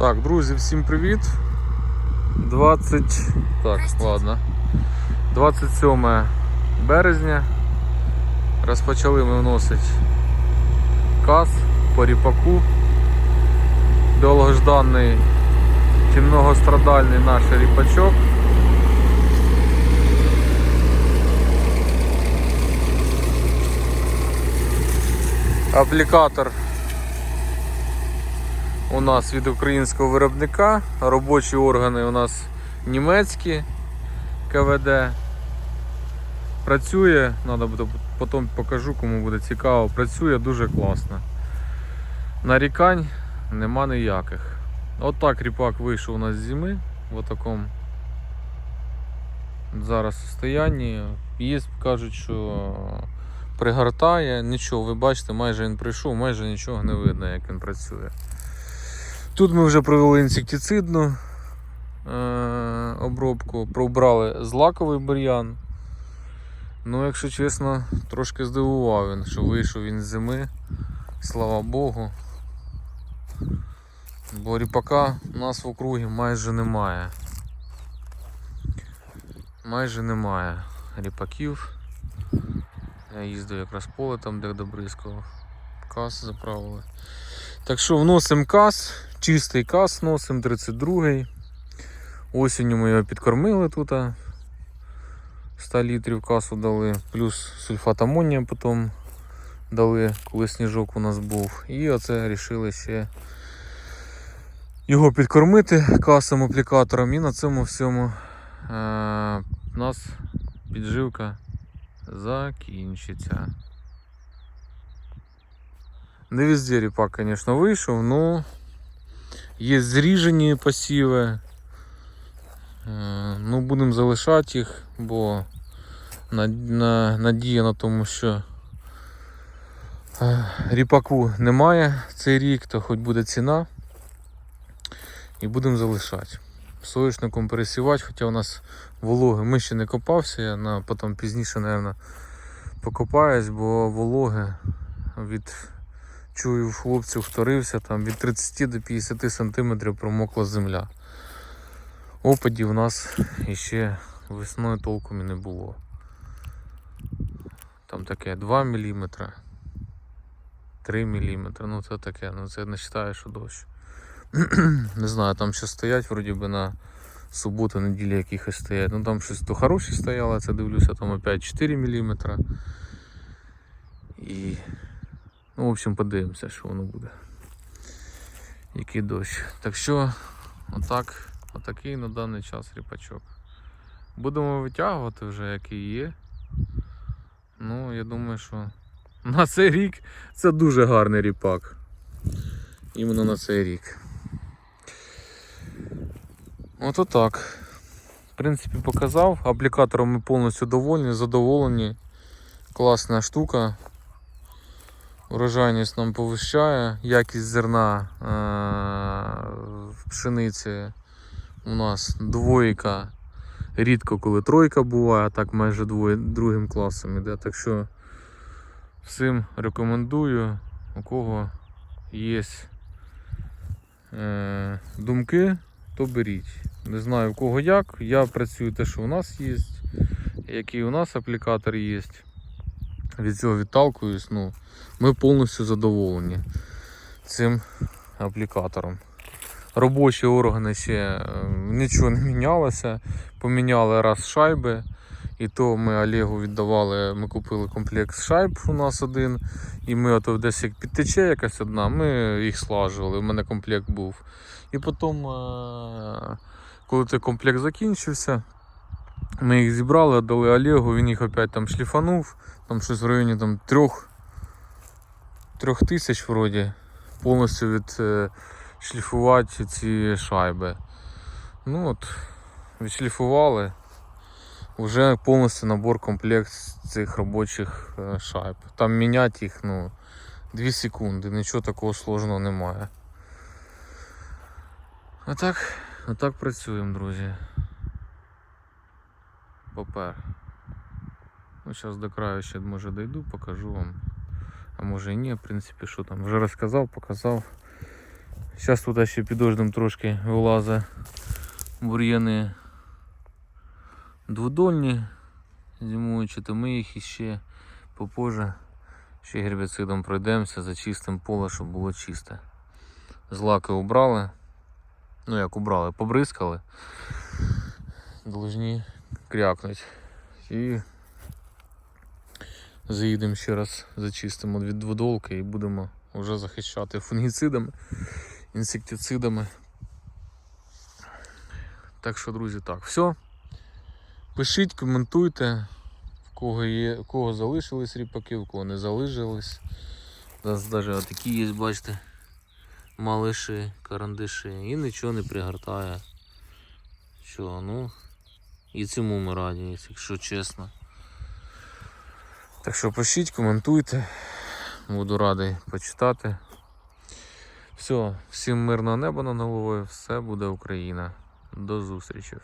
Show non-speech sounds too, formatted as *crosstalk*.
Так, друзі, всім привіт. 20. Так, ладно. 27 березня. Розпочали ми вносити каз по ріпаку. Довгожданий чи многострадальний наш ріпачок. Аплікатор у нас від українського виробника. Робочі органи у нас німецькі КВД. Працює, треба буде потім покажу, кому буде цікаво. Працює дуже класно. Нарікань нема ніяких. Отак ріпак вийшов у нас з зими в такому зараз состоянні. Є, кажуть, що пригортає, нічого, ви бачите, майже він прийшов, майже нічого не видно, як він працює. Тут ми вже провели інсектицидну е- обробку, пробрали злаковий бур'ян. Ну, якщо чесно, трошки здивував він, що вийшов він з зими, слава Богу. Бо ріпака у нас в округі майже немає. Майже немає ріпаків. Я їздив якраз поле там, де добризкав. Кас заправили. Так що вносимо кас, чистий кас вносимо 32-й. Осінню ми його підкормили тут. 100 літрів касу дали, плюс сульфат амонія потім дали, коли сніжок у нас був. І оце вирішили ще його підкормити касом аплікатором і на цьому всьому е- у нас підживка закінчиться. Не везде ріпак, конечно, вийшов, но є зріжені посіви. Е, Ну, будемо залишати їх, бо на, на, надія на тому, що е, ріпаку немає цей рік, то хоч буде ціна. І будемо залишати. Соєшником пересівати, хоча у нас вологи. Ми ще не копався, я на, потім пізніше, мабуть, покопаюсь, бо вологи від чую в хлопців вторився, там від 30 до 50 см промокла земля. Опадів у нас іще весною толком і не було. Там таке 2 мм, 3 мм, ну це таке, ну це не вважаю, що дощ. *clears throat* не знаю, там ще стоять, вроді би на суботу, неділі якихось стоять. Ну там щось то хороші стояло, це дивлюся, там опять 4 мм. І Ну, в общем, подивимося, що воно буде. Який дощ. Так що, отак, отакий на даний час ріпачок. Будемо витягувати вже, який є. Ну, я думаю, що на цей рік це дуже гарний ріпак. Іменно на цей рік. От отак. В принципі, показав. Аплікатором ми повністю довольні, задоволені. Класна штука. Урожайність нам повищає, якість зерна е- в пшениці у нас двойка. Рідко коли тройка буває, а так майже двоє, другим класом іде. Так що всім рекомендую, у кого є е- думки, то беріть. Не знаю у кого як. Я працюю те, що у нас є, який у нас аплікатор є. Від цього відталкуюсь. Ну, ми повністю задоволені цим аплікатором. Робочі органи ще е, нічого не мінялося. Поміняли раз шайби. І то ми Олегу віддавали, ми купили комплект шайб у нас один. І ми ото десь як підтече якась одна, ми їх слажували, у мене комплект був. І потім, е, коли цей комплект закінчився, ми їх зібрали, віддали Олегу, він їх опять там шліфанув, там щось в районі там, трьох, трьох тисяч вроді повністю від е, ці шайби. Ну от, відшліфували. Вже повністю набор комплект цих робочих е, шайб. Там міняти їх ну, 2 секунди, нічого такого сложного немає. А так, а так працюємо, друзі. Попер. Ну, зараз до краю ще може дойду, покажу вам. А може і ні, в принципі, що там. Вже розказав, показав. Зараз тут ще підождем трошки вилазить бур'яни дводольні зимуючі, то ми їх іще попозже ще гербіцидом пройдемося, зачистимо поле, щоб було чисте. Злаки убрали. Ну як убрали, побризкали. Должні крякнуть. І заїдемо ще раз, зачистимо від дводолки і будемо вже захищати фунгіцидами, інсектицидами. Так що, друзі, так, все. Пишіть, коментуйте, в кого є, в кого залишились ріпаки, в кого не залишились. У навіть такі є, бачите, малиші, карандиші. І нічого не пригортає. Що, ну, і цьому ми раді, якщо чесно. Так що пишіть, коментуйте. Буду радий почитати. Все, всім мирного неба над головою, все буде Україна. До зустрічі.